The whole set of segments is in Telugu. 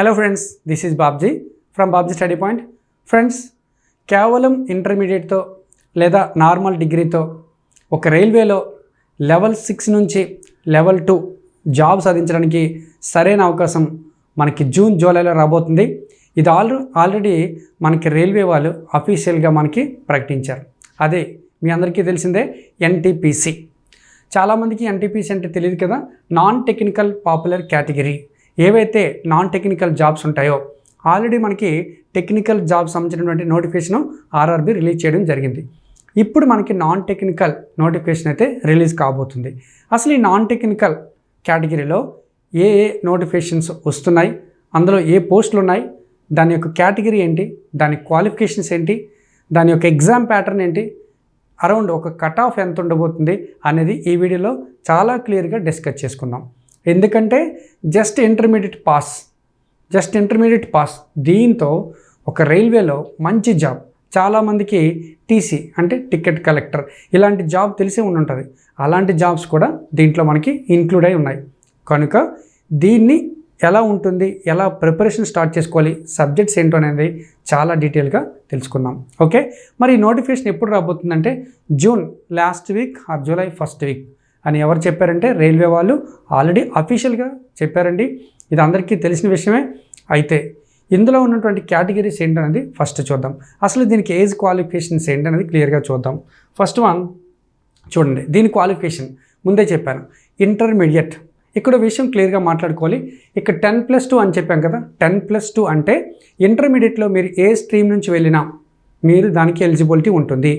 Hello friends this is Babji from Babji study point friends కేవలం ఇంటర్మీడియట్తో లేదా నార్మల్ డిగ్రీతో ఒక రైల్వేలో లెవెల్ సిక్స్ నుంచి లెవెల్ టూ జాబ్ సాధించడానికి సరైన అవకాశం మనకి జూన్ జూలైలో రాబోతుంది. ఇది ఆల్ ఆల్రెడీ మనకి రైల్వే వాళ్ళు అఫీషియల్గా మనకి ప్రకటించారు. అదే మీ అందరికీ తెలిసిందే ఎన్టీపీసీ చాలామందికి ఎన్టీపీసీ అంటే తెలియదు కదా నాన్ టెక్నికల్ పాపులర్ కేటగిరీ ఏవైతే నాన్ టెక్నికల్ జాబ్స్ ఉంటాయో ఆల్రెడీ మనకి టెక్నికల్ జాబ్ సంబంధించినటువంటి నోటిఫికేషన్ ఆర్ఆర్బి రిలీజ్ చేయడం జరిగింది. ఇప్పుడు మనకి నాన్ టెక్నికల్ నోటిఫికేషన్ అయితే రిలీజ్ కాబోతుంది. అసలు ఈ నాన్ టెక్నికల్ కేటగిరీలో ఏ ఏ నోటిఫికేషన్స్ వస్తున్నాయి? అందులో ఏ పోస్టులు ఉన్నాయి? దాని యొక్క కేటగిరీ ఏంటి? దాని క్వాలిఫికేషన్స్ ఏంటి? దాని యొక్క ఎగ్జామ్ ప్యాటర్న్ ఏంటి? అరౌండ్ ఒక కట్ ఆఫ్ ఎంత ఉండబోతుంది? అనేది ఈ వీడియోలో చాలా క్లియర్గా డిస్కస్ చేసుకుందాం. ఎందుకంటే just intermediate pass just intermediate pass దీంతో ఒక రైల్వేలో మంచి జాబ్ చాలామందికి టీసీ అంటే టికెట్ కలెక్టర్ ఇలాంటి జాబ్ తెలిసే ఉండుంటుంది. అలాంటి జాబ్స్ కూడా దీంట్లో మనకి ఇంక్లూడ్ అయి ఉన్నాయి. కనుక దీన్ని ఎలా ఉంటుంది ఎలా ప్రిపరేషన్ స్టార్ట్ చేసుకోవాలి సబ్జెక్ట్స్ ఏంటో అనేది చాలా డీటెయిల్గా తెలుసుకుందాం. ఓకే మరి నోటిఫికేషన్ ఎప్పుడు రాబోతుందంటే June last week or July first week అని ఎవరు చెప్పారంటే రైల్వే వాళ్ళు ఆల్రెడీ అఫీషియల్గా చెప్పారండి. ఇది అందరికీ తెలిసిన విషయమే. అయితే ఇందులో ఉన్నటువంటి కేటగిరీస్ ఏంటనేది ఫస్ట్ చూద్దాం. అసలు దీనికి ఏజ్ క్వాలిఫికేషన్స్ ఏంటనేది క్లియర్గా చూద్దాం. ఫస్ట్ వన్ చూడండి. దీని క్వాలిఫికేషన్ ముందే చెప్పాను. ఇంటర్మీడియట్. ఇక్కడ విషయం క్లియర్గా మాట్లాడుకోవాలి. ఇక్కడ టెన్ ప్లస్ టూ అని చెప్పాం కదా. టెన్ ప్లస్ టూ అంటే ఇంటర్మీడియట్లో మీరు ఏ స్ట్రీమ్ నుంచి వెళ్ళినా మీరు దానికి ఎలిజిబిలిటీ ఉంటుంది.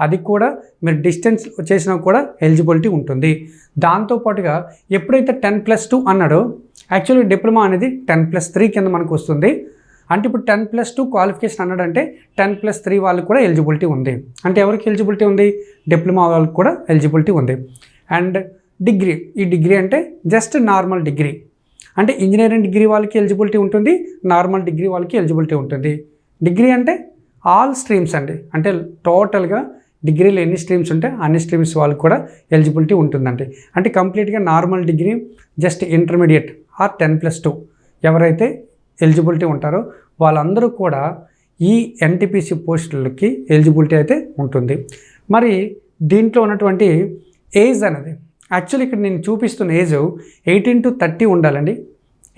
అది కూడా మీరు డిస్టెన్స్ చేసినా కూడా ఎలిజిబిలిటీ ఉంటుంది. దాంతోపాటుగా ఎప్పుడైతే టెన్ ప్లస్ టూ అన్నాడో యాక్చువల్లీ డిప్లొమా అనేది టెన్ ప్లస్ త్రీ కింద మనకు వస్తుంది. అంటే ఇప్పుడు టెన్ ప్లస్ టూ క్వాలిఫికేషన్ అన్నాడంటే టెన్ ప్లస్ త్రీ వాళ్ళకి కూడా ఎలిజిబిలిటీ ఉంది. అంటే ఎవరికి ఎలిజిబిలిటీ ఉంది? డిప్లొమా వాళ్ళకి కూడా ఎలిజిబిలిటీ ఉంది. అండ్ డిగ్రీ ఈ డిగ్రీ అంటే జస్ట్ నార్మల్ డిగ్రీ. అంటే ఇంజనీరింగ్ డిగ్రీ వాళ్ళకి ఎలిజిబిలిటీ ఉంటుంది నార్మల్ డిగ్రీ వాళ్ళకి ఎలిజిబిలిటీ ఉంటుంది. డిగ్రీ అంటే ఆల్ స్ట్రీమ్స్ అండి. అంటే టోటల్గా డిగ్రీలో ఎన్ని స్ట్రీమ్స్ ఉంటే అన్ని స్ట్రీమ్స్ వాళ్ళకి కూడా ఎలిజిబిలిటీ ఉంటుందండి. అంటే కంప్లీట్గా normal degree just intermediate or ten plus two ఎవరైతే ఎలిజిబిలిటీ ఉంటారో వాళ్ళందరూ కూడా ఈ ఎన్టీపీసీ పోస్టులకి ఎలిజిబిలిటీ అయితే ఉంటుంది. మరి దీంట్లో ఉన్నటువంటి ఏజ్ అనేది యాక్చువల్లీ ఇక్కడ నేను చూపిస్తున్న ఏజ్ ఎయిటీన్ టు థర్టీ ఉండాలండి.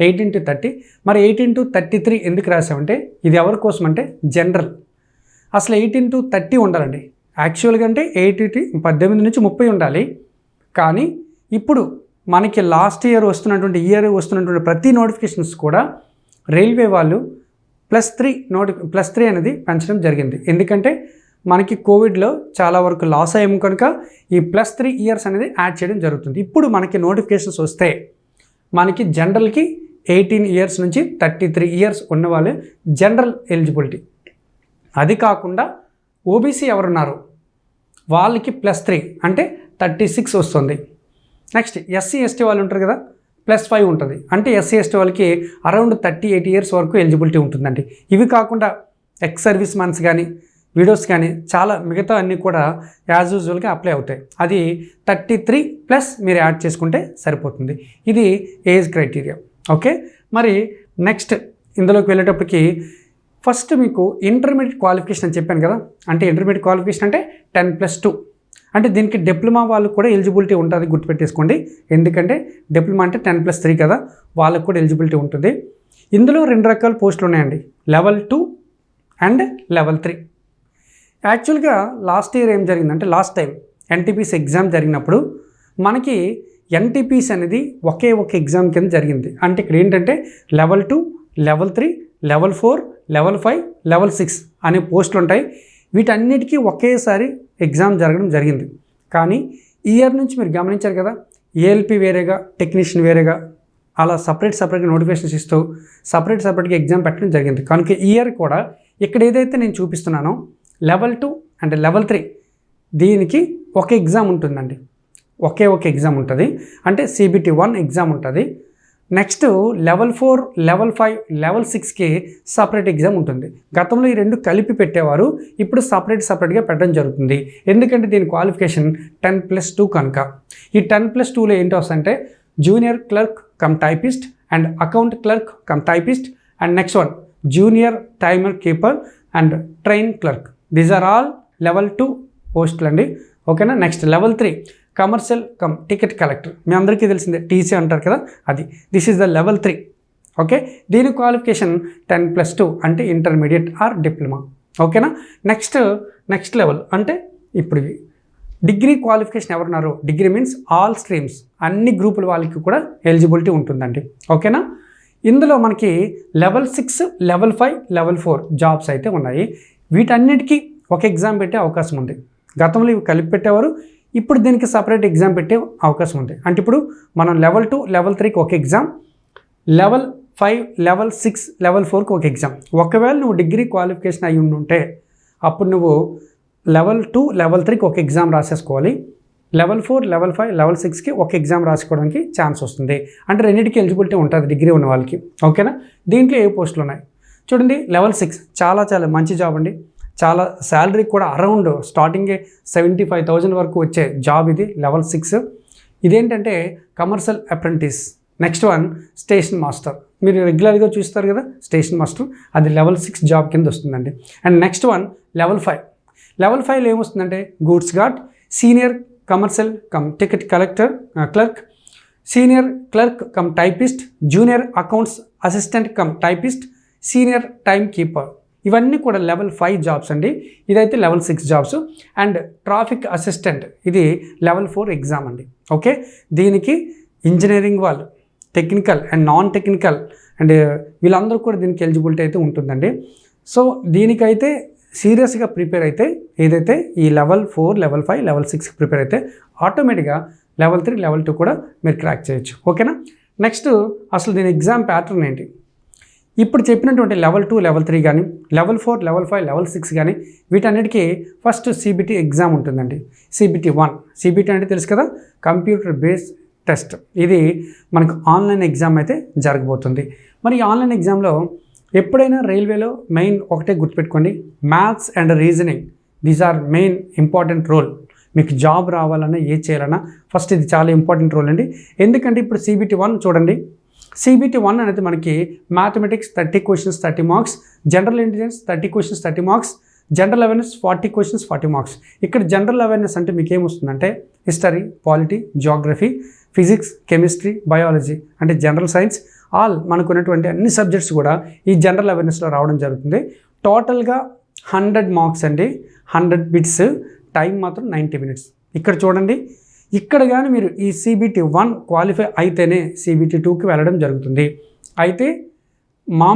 Eighteen to thirty. మరి ఎయిటీన్ టు థర్టీ త్రీ ఎందుకు రాసామంటే ఇది ఎవరి కోసం అంటే జనరల్. అసలు ఎయిటీన్ టు థర్టీ ఉండాలండి. యాక్చువల్గా అంటే ఎయిటీ పద్దెనిమిది నుంచి ముప్పై ఉండాలి. కానీ ఇప్పుడు మనకి లాస్ట్ ఇయర్ వస్తున్నటువంటి ఇయర్ వస్తున్నటువంటి ప్రతి నోటిఫికేషన్స్ కూడా రైల్వే వాళ్ళు ప్లస్ త్రీ నోటి ప్లస్ త్రీ అనేది పెంచడం జరిగింది. ఎందుకంటే మనకి కోవిడ్లో చాలా వరకు లాస్ అయ్యాము కనుక ఈ ప్లస్ త్రీ ఇయర్స్ అనేది యాడ్ చేయడం జరుగుతుంది. ఇప్పుడు మనకి నోటిఫికేషన్స్ వస్తే మనకి జనరల్కి ఎయిటీన్ ఇయర్స్ నుంచి థర్టీ త్రీ ఇయర్స్ ఉన్నవాళ్ళు జనరల్ ఎలిజిబిలిటీ అది కాకుండా ఓబీసీ ఎవరున్నారు? వాళ్ళకి ప్లస్ త్రీ అంటే థర్టీ సిక్స్ వస్తుంది. నెక్స్ట్ ఎస్సీ ఎస్టీ వాళ్ళు ఉంటారు కదా ప్లస్ ఫైవ్ ఉంటుంది. అంటే ఎస్సీ ఎస్టీ వాళ్ళకి అరౌండ్ థర్టీ ఎయిట్ ఇయర్స్ వరకు ఎలిజిబిలిటీ ఉంటుందండి. ఇవి కాకుండా ఎక్స్ సర్వీస్ మన్స్ కానీ వీడియోస్ కానీ చాలా మిగతా అన్నీ కూడా యాజ్ యూజువల్గా అప్లై అవుతాయి. అది థర్టీ త్రీ ప్లస్ మీరు యాడ్ చేసుకుంటే సరిపోతుంది. ఇది ఏజ్ క్రైటీరియా. ఓకే? మరి నెక్స్ట్ ఇందులోకి వెళ్ళేటప్పటికి ఫస్ట్ మీకు ఇంటర్మీడియట్ క్వాలిఫికేషన్ అని చెప్పాను కదా అంటే ఇంటర్మీడియట్ క్వాలిఫికేషన్ అంటే టెన్ ప్లస్ టూ. అంటే దీనికి డిప్లొమా వాళ్ళు కూడా ఎలిజిబిలిటీ ఉంటుంది గుర్తుపెట్టేసుకోండి. ఎందుకంటే డిప్లొమా అంటే టెన్ ప్లస్ త్రీ కదా వాళ్ళకు కూడా ఎలిజిబిలిటీ ఉంటుంది. ఇందులో రెండు రకాల పోస్టులు ఉన్నాయండి. Level two and level three. యాక్చువల్గా లాస్ట్ ఇయర్ ఏం జరిగిందంటే లాస్ట్ టైం ఎన్టీపీసీ ఎగ్జామ్ జరిగినప్పుడు మనకి ఎన్టీపీస్ అనేది ఒకే ఒక ఎగ్జామ్ కింద జరిగింది. అంటే ఇక్కడ ఏంటంటే level two level three level four level five level six అనే పోస్టులు ఉంటాయి. వీటన్నిటికీ ఒకేసారి ఎగ్జామ్ జరగడం జరిగింది. కానీ ఈ ఇయర్ నుంచి మీరు గమనించారు కదా ఏఎల్పి వేరేగా టెక్నీషియన్ వేరేగా అలా సపరేట్ సపరేట్గా నోటిఫికేషన్స్ ఇస్తూ సపరేట్ సపరేట్గా ఎగ్జామ్ పెట్టడం జరిగింది. కనుక ఇయర్ కూడా ఇక్కడ ఏదైతే నేను చూపిస్తున్నానో level two and level three దీనికి ఒక ఎగ్జామ్ ఉంటుందండి. ఒకే ఒక ఎగ్జామ్ ఉంటుంది. అంటే సిబిటి వన్ ఎగ్జామ్ ఉంటుంది. Next level four level five level సిక్స్కి సపరేట్ ఎగ్జామ్ ఉంటుంది. గతంలో ఈ రెండు కలిపి పెట్టేవారు ఇప్పుడు సపరేట్ సపరేట్గా పెట్టడం జరుగుతుంది. ఎందుకంటే దీని క్వాలిఫికేషన్ టెన్ ప్లస్ టూ కనుక. ఈ టెన్ ప్లస్ టూలో ఏంటి వస్తుందంటే junior clerk cum typist and account clerk cum typist and next one junior timer keeper and train clerk these are all level two పోస్టులు అండి ఓకేనా next level three commercial cum ticket collector. మీ అందరికీ తెలిసిందే టీసీ అంటారు కదా అది. This is the level three okay దీని క్వాలిఫికేషన్ టెన్ ప్లస్ టూ అంటే ఇంటర్మీడియట్ ఆర్ డిప్లొమా ఓకేనా నెక్స్ట్ నెక్స్ట్ లెవెల్ అంటే ఇప్పుడు డిగ్రీ క్వాలిఫికేషన్ ఎవరున్నారు? డిగ్రీ మీన్స్ ఆల్ స్ట్రీమ్స్ అన్ని గ్రూపుల వాళ్ళకి కూడా ఎలిజిబిలిటీ ఉంటుందండి. ఓకేనా ఇందులో మనకి level six level five level four jobs అయితే ఉన్నాయి. వీటన్నిటికీ ఒక ఎగ్జామ్ పెట్టే అవకాశం ఉంది. గతంలో ఇవి కలిపి పెట్టేవారు. ఇప్పుడు దీనికి సపరేట్ ఎగ్జామ్ పెట్టే అవకాశం ఉంది. అంటే ఇప్పుడు మనం లెవెల్ టూ లెవెల్ త్రీకి ఒక exam level five level six level ఫోర్కి ఒక ఎగ్జామ్ ఒకవేళ నువ్వు డిగ్రీ క్వాలిఫికేషన్ అయి ఉంటే అప్పుడు నువ్వు లెవెల్ టూ లెవెల్ త్రీకి ఒక exam రాసేసుకోవాలి. Level four level five level సిక్స్కి ఒక ఎగ్జామ్ రాసుకోవడానికి ఛాన్స్ వస్తుంది. అంటే రెండింటికి ఎలిజిబిలిటీ ఉంటుంది డిగ్రీ ఉన్న వాళ్ళకి. ఓకేనా దీంట్లో ఏ పోస్టులు ఉన్నాయి? చూడండి లెవెల్ సిక్స్ చాలా చాలా మంచి జాబ్ అండి. చాలా శాలరీ కూడా అరౌండ్ స్టార్టింగే సెవెంటీ ఫైవ్ థౌజండ్ వరకు వచ్చే జాబ్ ఇది లెవెల్ సిక్స్ ఇదేంటంటే commercial apprentice next one station master మీరు రెగ్యులర్గా చూస్తారు కదా స్టేషన్ మాస్టర్ అది లెవెల్ సిక్స్ జాబ్ కింద వస్తుందండి. And next one level five level ఫైవ్లో ఏమొస్తుందంటే goods guard senior commercial cum ticket collector clerk senior clerk cum typist junior accounts assistant cum typist senior time keeper ఇవన్నీ కూడా లెవెల్ ఫైవ్ జాబ్స్ అండి. ఇదైతే level six jobs and traffic assistant ఇది లెవెల్ ఫోర్ ఎగ్జామ్ అండి. ఓకే దీనికి ఇంజనీరింగ్ వాళ్ళు technical and non technical and వీళ్ళందరూ కూడా దీనికి ఎలిజిబిలిటీ అయితే ఉంటుందండి. సో దీనికైతే సీరియస్గా ప్రిపేర్ అయితే ఏదైతే ఈ level four level five level six prepare అయితే ఆటోమేటిక్గా లెవెల్ త్రీ లెవెల్ టూ కూడా మీరు క్రాక్ చేయొచ్చు. ఓకేనా నెక్స్ట్ అసలు దీని ఎగ్జామ్ ప్యాటర్న్ ఏంటి? ఇప్పుడు చెప్పినటువంటి లెవెల్ టూ లెవెల్ త్రీ కానీ level four level five level six కానీ వీటన్నిటికీ ఫస్ట్ సిబిటీ ఎగ్జామ్ ఉంటుందండి. సిబిటీ వన్ సిబిటీ అంటే తెలుసు కదా కంప్యూటర్ బేస్ టెస్ట్ ఇది మనకు ఆన్లైన్ ఎగ్జామ్ అయితే జరగబోతుంది. మరి ఈ ఆన్లైన్ ఎగ్జామ్లో ఎప్పుడైనా రైల్వేలో మెయిన్ ఒకటే గుర్తుపెట్టుకోండి. Maths and reasoning these are main important role మీకు జాబ్ రావాలన్నా ఏ చేయాలన్నా ఫస్ట్ ఇది చాలా ఇంపార్టెంట్ రోల్ అండి. ఎందుకంటే ఇప్పుడు సిబిటీ వన్ చూడండి. సిబిటీ వన్ అనేది మనకి mathematics thirty questions thirty marks general intelligence thirty questions thirty marks general awareness forty questions forty marks ఇక్కడ జనరల్ అవేర్నెస్ అంటే మీకు ఏమొస్తుందంటే history polity geography physics chemistry biology అంటే జనరల్ సైన్స్ ఆల్ మనకున్నటువంటి అన్ని సబ్జెక్ట్స్ కూడా ఈ జనరల్ అవేర్నెస్లో రావడం జరుగుతుంది. టోటల్గా హండ్రెడ్ మార్క్స్ అండి. హండ్రెడ్ బిట్స్ టైం మాత్రం నైంటీ మినిట్స్ ఇక్కడ చూడండి. ఇక్కడ కానీ మీరు ఈ సీబీటీ వన్ క్వాలిఫై అయితేనే సీబీటీ టూకి వెళ్ళడం జరుగుతుంది. అయితే మా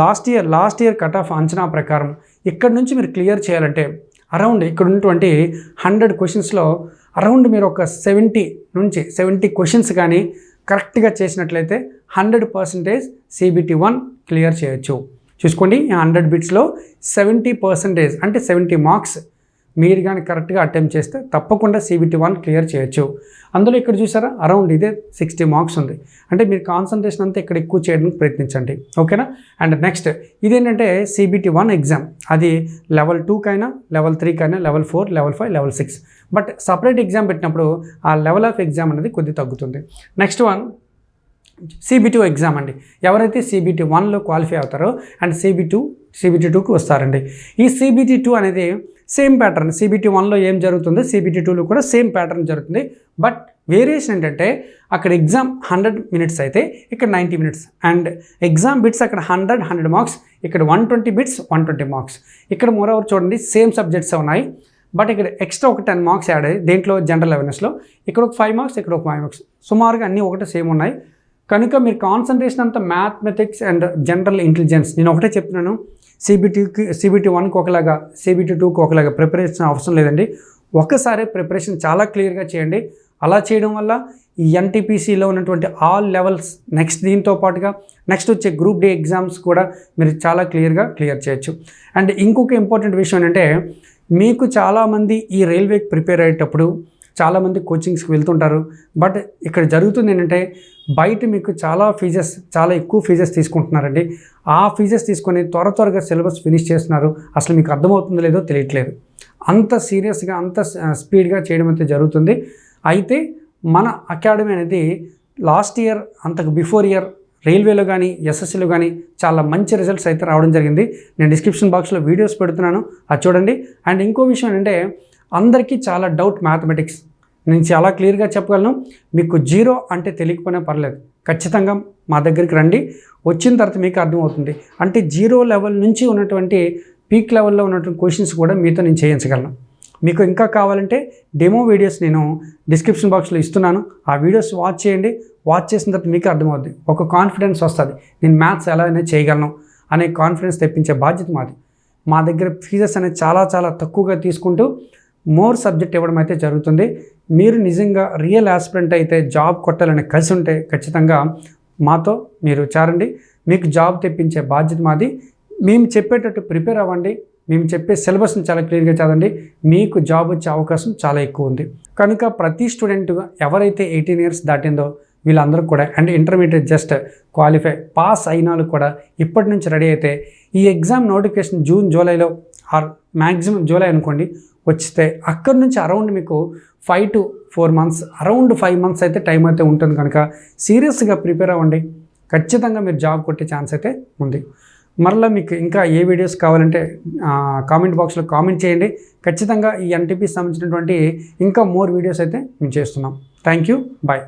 last year last year cut off అంచనా ప్రకారం ఇక్కడ నుంచి మీరు క్లియర్ చేయాలంటే అరౌండ్ ఇక్కడ ఉన్నటువంటి హండ్రెడ్ క్వశ్చన్స్లో అరౌండ్ మీరు ఒక సెవెంటీ నుంచి సెవెంటీ క్వశ్చన్స్ కానీ కరెక్ట్గా చేసినట్లయితే hundred percentage CBT one clear చేయొచ్చు. చూసుకోండి ఈ హండ్రెడ్ బిట్స్లో సెవెంటీ పర్సెంటేజ్ అంటే సెవెంటీ మార్క్స్ మీరు కానీ కరెక్ట్గా అటెంప్ట్ చేస్తే తప్పకుండా సీబీటీ వన్ క్లియర్ చేయొచ్చు. అందులో ఇక్కడ చూసారా అరౌండ్ ఇదే సిక్స్టీ మార్క్స్ ఉంది. అంటే మీరు కాన్సన్ట్రేషన్ అంతా ఇక్కడ ఎక్కువ చేయడానికి ప్రయత్నించండి. ఓకేనా? అండ్ నెక్స్ట్ ఇదేంటంటే సీబీటీ వన్ ఎగ్జామ్ అది లెవెల్ టూకైనా level త్రీకైనా level four level five level six but separate exam పెట్టినప్పుడు ఆ లెవెల్ ఆఫ్ ఎగ్జామ్ అనేది కొద్దిగా తగ్గుతుంది. నెక్స్ట్ వన్ సిబిటీ ఎగ్జామ్ అండి. ఎవరైతే సీబీటీ వన్లో క్వాలిఫై అవుతారో అండ్ సిబి టూ సీబీటీ టూకి వస్తారండి. ఈ సీబీటీ టూ అనేది సేమ్ ప్యాటర్న్. సిబిటీ వన్లో ఏం జరుగుతుందో? సిబిటీ టూలో కూడా సేమ్ ప్యాటర్న్ జరుగుతుంది. బట్ వేరియేషన్ ఏంటంటే అక్కడ ఎగ్జామ్ హండ్రెడ్ మినిట్స్ అయితే ఇక్కడ ninety minutes. And exam bits అక్కడ హండ్రెడ్ హండ్రెడ్ మార్క్స్. ఇక్కడ one twenty bits one twenty marks. ఇక్కడ మోరవర్ చూడండి సేమ్ సబ్జెక్ట్స్ ఉన్నాయి. బట్ ఇక్కడ ఎక్స్ట్రా ఒక టెన్ మార్క్స్ యాడ్ అయ్యి దేంట్లో జనరల్ అవేర్నెస్లో ఇక్కడ ఒక ఫైవ్ మార్క్స్ ఇక్కడ ఒక ఫైవ్ మార్క్స్. సుమారుగా అన్నీ ఒకటే సేమ్ ఉన్నాయి. కనుక మీరు కాన్సన్ట్రేషన్ అంతా మ్యాథమెటిక్స్ అండ్ జనరల్ ఇంటెలిజెన్స్ నేను ఒకటే చెప్తున్నాను. సిబిటీకి సిబిటీ వన్కి ఒకలాగా సిబిటీ టూకి ఒకలాగా ప్రిపరేషన్ అవసరం లేదండి. ఒకసారి ప్రిపరేషన్ చాలా క్లియర్గా చేయండి. అలా చేయడం వల్ల ఈ ఎన్టీపీసీలో ఉన్నటువంటి ఆల్ లెవెల్స్ నెక్స్ట్ దీంతో పాటుగా నెక్స్ట్ వచ్చే గ్రూప్ డి ఎగ్జామ్స్ కూడా మీరు చాలా క్లియర్గా క్లియర్ చేయొచ్చు. అండ్ ఇంకొక ఇంపార్టెంట్ విషయం ఏంటంటే మీకు చాలామంది ఈ రైల్వేకి ప్రిపేర్ అయ్యేటప్పుడు చాలామంది కోచింగ్స్కి వెళ్తుంటారు. బట్ ఇక్కడ జరుగుతుంది ఏంటంటే బయట మీకు చాలా ఫీజెస్ చాలా ఎక్కువ ఫీజెస్ తీసుకుంటున్నారండి. ఆ ఫీజెస్ తీసుకొని త్వర త్వరగా సిలబస్ ఫినిష్ చేస్తున్నారు. అసలు మీకు అర్థమవుతుందో లేదో తెలియట్లేదు. అంత సీరియస్గా అంత స్పీడ్గా చేయడం అయితే జరుగుతుంది. అయితే మన అకాడమీ అనేది లాస్ట్ ఇయర్ అంతకు బిఫోర్ ఇయర్ రైల్వేలో కానీ ఎస్ఎస్సీలో కానీ చాలా మంచి రిజల్ట్స్ అయితే రావడం జరిగింది. నేను డిస్క్రిప్షన్ బాక్స్లో వీడియోస్ పెడుతున్నాను. అది చూడండి. అండ్ ఇంకో విషయం ఏంటంటే అందరికీ చాలా డౌట్ మ్యాథమెటిక్స్ నేను చాలా క్లియర్గా చెప్పగలను. మీకు జీరో అంటే తెలియకపోయినా పర్లేదు. ఖచ్చితంగా మా దగ్గరికి రండి. వచ్చిన తర్వాత మీకు అర్థమవుతుంది. అంటే జీరో లెవెల్ నుంచి ఉన్నటువంటి పీక్ లెవెల్లో ఉన్నటువంటి క్వశ్చన్స్ కూడా మీతో నేను చేయించగలను. మీకు ఇంకా కావాలంటే డెమో వీడియోస్ నేను డిస్క్రిప్షన్ బాక్స్లో ఇస్తున్నాను. ఆ వీడియోస్ వాచ్ చేయండి. వాచ్ చేసిన తర్వాత మీకు అర్థమవుద్ది. ఒక కాన్ఫిడెన్స్ వస్తుంది. నేను మ్యాథ్స్ ఎలా అయినా చేయగలను అనే కాన్ఫిడెన్స్ తెప్పించే బాధ్యత మాది. మా దగ్గర ఫీజెస్ అనేది చాలా చాలా తక్కువగా తీసుకుంటూ మోర్ సబ్జెక్ట్ ఇవ్వడం అయితే జరుగుతుంది. మీరు నిజంగా రియల్ ఆస్పిరెంట్ అయితే జాబ్ కొట్టాలని కలిసి ఉంటే ఖచ్చితంగా మాతో మీరు చేరండి. మీకు జాబ్ తెప్పించే బాధ్యత మాది. మేము చెప్పేటట్టు ప్రిపేర్ అవ్వండి. మేము చెప్పే సిలబస్ని చాలా క్లియర్గా చదవండి. మీకు జాబ్ వచ్చే అవకాశం చాలా ఎక్కువ ఉంది. కనుక ప్రతి స్టూడెంట్ ఎవరైతే ఎయిటీన్ ఇయర్స్ దాటిందో వీళ్ళందరూ కూడా and intermediate just qualify pass అయిన వాళ్ళు కూడా ఇప్పటి నుంచి రెడీ అయితే ఈ ఎగ్జామ్ నోటిఫికేషన్ జూన్ జూలైలో ఆర్ మ్యాక్సిమం జూలై అనుకోండి వచ్చితే అక్కడి నుంచి అరౌండ్ మీకు five to four months around five months అయితే టైం అయితే ఉంటుంది కనుక సీరియస్గా ప్రిపేర్ అవ్వండి. ఖచ్చితంగా మీరు జాబ్ కొట్టే ఛాన్స్ అయితే ఉంది. మరలా మీకు ఇంకా ఏ వీడియోస్ కావాలంటే కామెంట్ బాక్స్లో కామెంట్ చేయండి. ఖచ్చితంగా ఈ ఎన్టీపీ సంబంధించినటువంటి ఇంకా మోర్ వీడియోస్ అయితే మేము చేస్తున్నాం. Thank you. బాయ్.